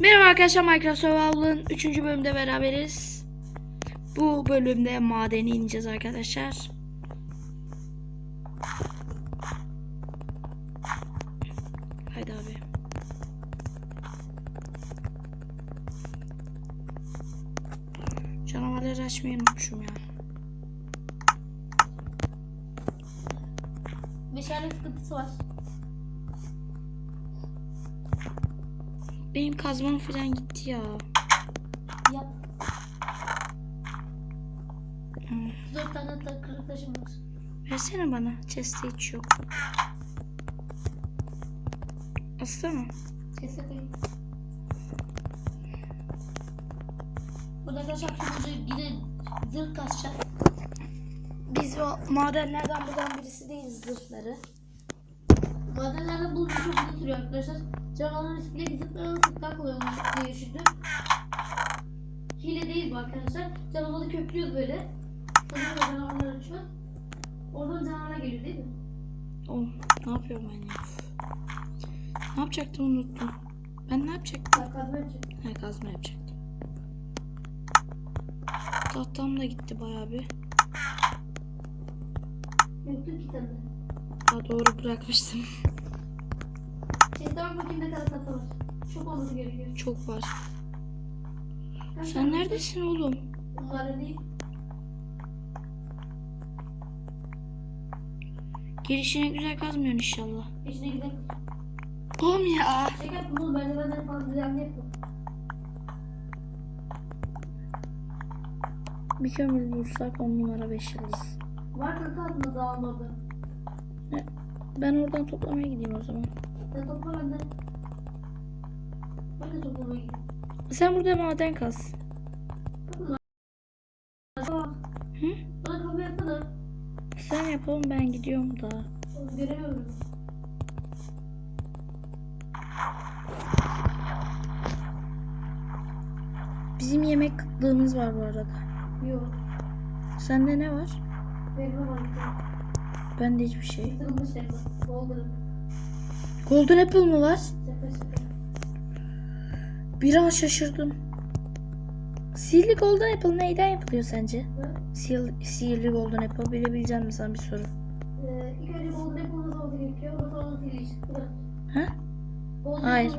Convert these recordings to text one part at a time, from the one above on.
Merhaba arkadaşlar Minecraft Survival'ın 3. bölümde beraberiz. Bu bölümde madeni ineceğiz arkadaşlar. Haydi abi. Canavarları açmayı unutmuşum ya. Meşale sıkıntısı var. Benim kazmam falan gitti ya. Yap. Hmm. Dört tane ta kırık taşım var. Versene bana. Chest'te hiç yok. Asla mı? Sese koyayım. Burada arkadaşlar şimdi yine zırh kasacağız. Biz o madenlerden bulan birisi değiliz zırhları. Madenlerden bulunca çok uzun sürüyor arkadaşlar. Canavarların üstündeki zırhları sıktan koyuyorlar diye düşündüm. Hile değil bu arkadaşlar. Canavarı köklüyoruz böyle. Sonra canavarlar uçuyor. Oradan canavarlar geliyor değil mi? Oh, ne yapıyorum ben ya? Ne yapacaktım unuttum. Ben ne yapacaktım? Bak kazma yapacak. He kazma yapacaktım. Tahtam da gitti bayağı bir. Yoktu ki tane. Daha doğru bırakmıştım. Bak bakayım ne kadar tahta var. Çok olması gerekiyor. Çok var. Kaç Sen neredesin oğlum? Bunlar değil. Girişine güzel kazmıyorsun inşallah. Peşine gidelim. Oğlum ya. Şeker bunu merdivenler falan düzenli yapın. Bir kömür bulsak on numara beş yıldız. Var kanka aslında dağın orada. Ben oradan toplamaya gideyim o zaman. Sen topla benden. Ben de toplamaya gideyim. Sen burada maden kaz. Hı? Bana kapı yapsana. Sen yapalım ben gidiyorum daha. Göremiyorum. Bizim yemek kıtlığımız var bu arada. Yok. Sende ne var? Verme var. Bende hiçbir şey. Doldurun. Golden apple mı var? Bir an şaşırdım. Sihirli golden apple neyden yapılıyor sence? Sihirli, sihirli golden apple bilebilecek misin sana bir soru? Ee, ilk önce golden apple nasıl olması gerekiyor? Ondan sonra onu sileceğiz. Bu kadar. Ha? Golden Hayır.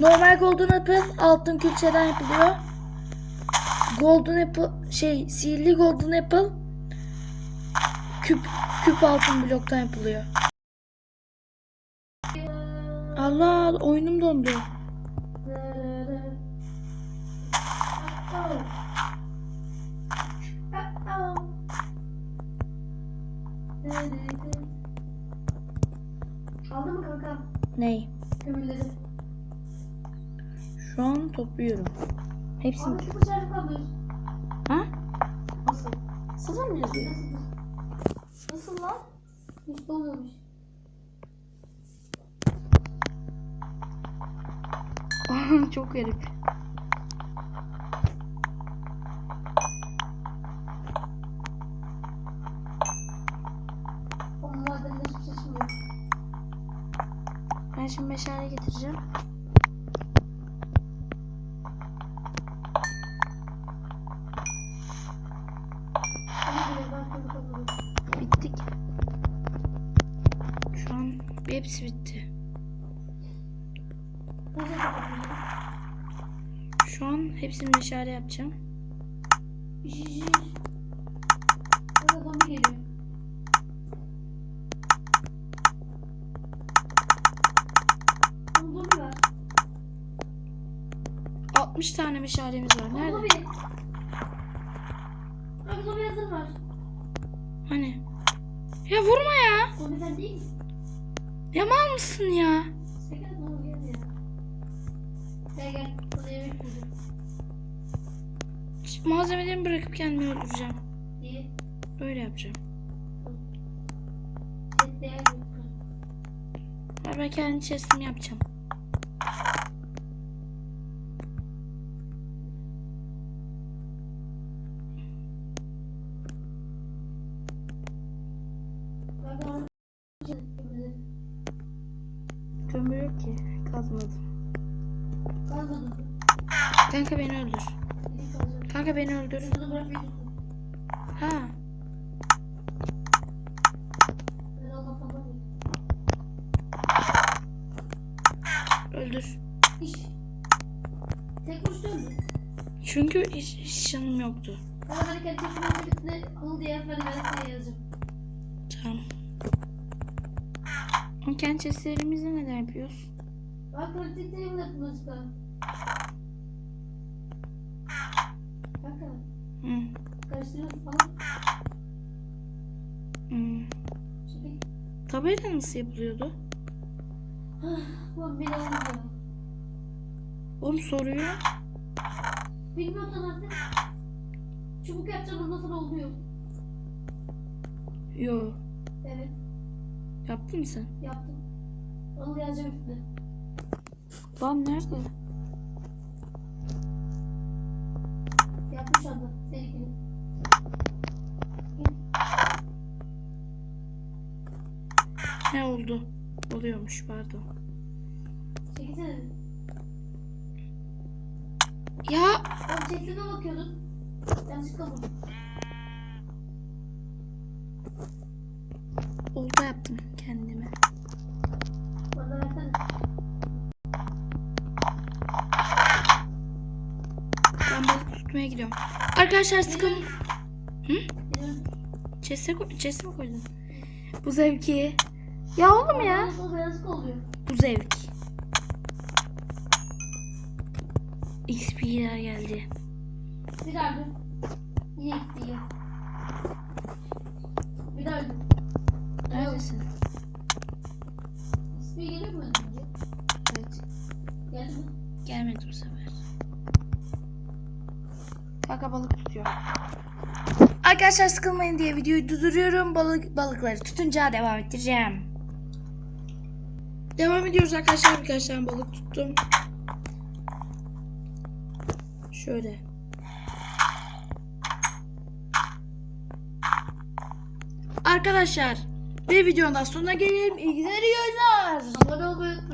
Normal golden apple altın külçeden yapılıyor. Golden apple şey sihirli golden apple küp küp altın bloktan yapılıyor. Allah oyunum dondu. Aldın mı kanka? Ney? Kömürleri. Şu an topluyorum. Hepsini. Abi sıfır şarjı kalmıyor. Ha? Nasıl? Sıfır mı yazıyor? Nasıl lan? Hiç dolmamış. Çok garip. Şey. Ben şimdi meşale getireceğim. Hepsi bitti. Şu an hepsini meşale yapacağım. 60 tane meşalemiz var. Nerede? zombi hazır var. Hani? Ya vurma ya. Zombi sen değil misin? Ya mal mısın ya? Şeker zombi geldi ya. Gel gel. Sana yemek buldum. Ş- Malzemelerimi bırakıp kendimi öldüreceğim. Niye? Öyle yapacağım. Yok. Ben, kendi chest'imi yapacağım. Kanka beni öldür. Kanka beni öldür. Ha. Öldür. Tek? Çünkü hiç, hiç canım yoktu. Ama ben kendi tekrar üstüne Anıl diye yazmadım. Ben sana yazacağım. Tamam. O kendi chestlerimizle neden yapıyoruz? Bak kritik değil Hı. Şimdi Tabela nasıl yapılıyordu? Beni alın ya. Oğlum soruyor. Bilmiyorsan artık. Çubuk yapacağım sonra oluyor. Yo. Evet Yaptın mı sen? yaptım. Anıl yazacağım üstüne. Lan nerede? Ne oldu? Oluyormuş pardon. Çekilsene. Ya Oğlum çektiğine bakıyordun. Yanlışlıkla vurdum. olta yaptım kendime. Bana versene. Ben balık tutmaya gidiyorum. Arkadaşlar sıkın. Hı? Koy chest'e mi koydun? Bu zevki. Ya oğlum ya. Bu zevk. XP'ler geldi. Bir öldü. Yine ya. Bir öldü. Neredesin? İsmi geliyor mu öldürünce? Evet. Geldi mi? Gelmedi bu sefer. Kanka balık tutuyor. Arkadaşlar sıkılmayın diye videoyu durduruyorum. Balık balıkları tutunca devam ettireceğim. Devam ediyoruz arkadaşlar. Birkaç tane balık tuttum. Şöyle. Arkadaşlar bir videonun daha sonuna gelelim. İyi günler, iyi oyunlar. Abone olmayı